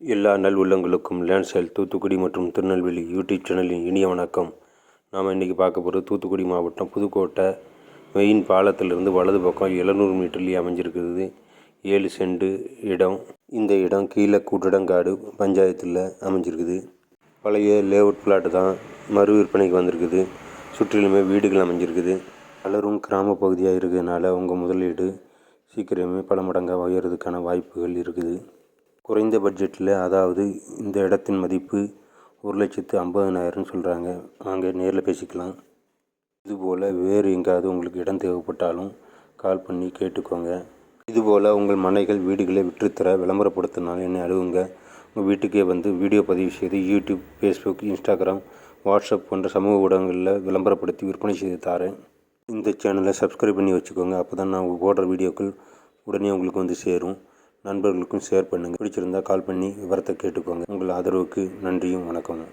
எல்லா நல் உள்ளங்களுக்கும் லேண்ட்ஸ்டைல் தூத்துக்குடி மற்றும் திருநெல்வேலி யூடியூப் சேனலின் இனிய வணக்கம். நாம் இன்றைக்கி பார்க்க போகிறது தூத்துக்குடி மாவட்டம் புதுக்கோட்டை. மெயின் பாலத்திலிருந்து வலது பக்கம் எழுநூறு மீட்டர்லேயே அமைஞ்சிருக்குது ஏழு செண்டு இடம். இந்த இடம் கீழே கூட்டடங்காடு பஞ்சாயத்தில் அமைஞ்சிருக்குது. பழைய லேஅவுட் பிளாட்டு தான் மறு விற்பனைக்கு வந்திருக்குது. சுற்றிலுமே வீடுகள் அமைஞ்சிருக்குது. பலரும் கிராம பகுதியாக இருக்கிறதுனால உங்கள் முதலீடு சீக்கிரமே பல மடங்காக உயர்றதுக்கான வாய்ப்புகள் இருக்குது. குறைந்த பட்ஜெட்டில் அதாவது இந்த இடத்தின் மதிப்பு ஒரு லட்சத்து ஐம்பதனாயிரம்னு சொல்கிறாங்க. வாங்க நேரில் பேசிக்கலாம். இதுபோல் வேறு எங்காவது உங்களுக்கு இடம் தேவைப்பட்டாலும் கால் பண்ணி கேட்டுக்கோங்க. இதுபோல் உங்கள் மனைகள் வீடுகளை விற்றுத்தர விளம்பரப்படுத்தினாலும் என்னை அழுகுங்க உங்கள் வீட்டுக்கே வந்து வீடியோ பதிவு செய்து யூடியூப் ஃபேஸ்புக் இன்ஸ்டாகிராம் வாட்ஸ்அப் போன்ற சமூக ஊடகங்களில் விளம்பரப்படுத்தி விற்பனை செய்து தாரேன். இந்த சேனலை சப்ஸ்கிரைப் பண்ணி வச்சுக்கோங்க. அப்போ தான் நான் போடுற வீடியோக்கள் உடனே உங்களுக்கு வந்து சேரும். நண்பர்களுக்கும் ஷேர் பண்ணுங்கள் பிடிச்சிருந்தால் கால் பண்ணி விவரத்தை கேட்டுக்கோங்க. உங்கள் ஆதரவுக்கு நன்றியும் வணக்கமும்.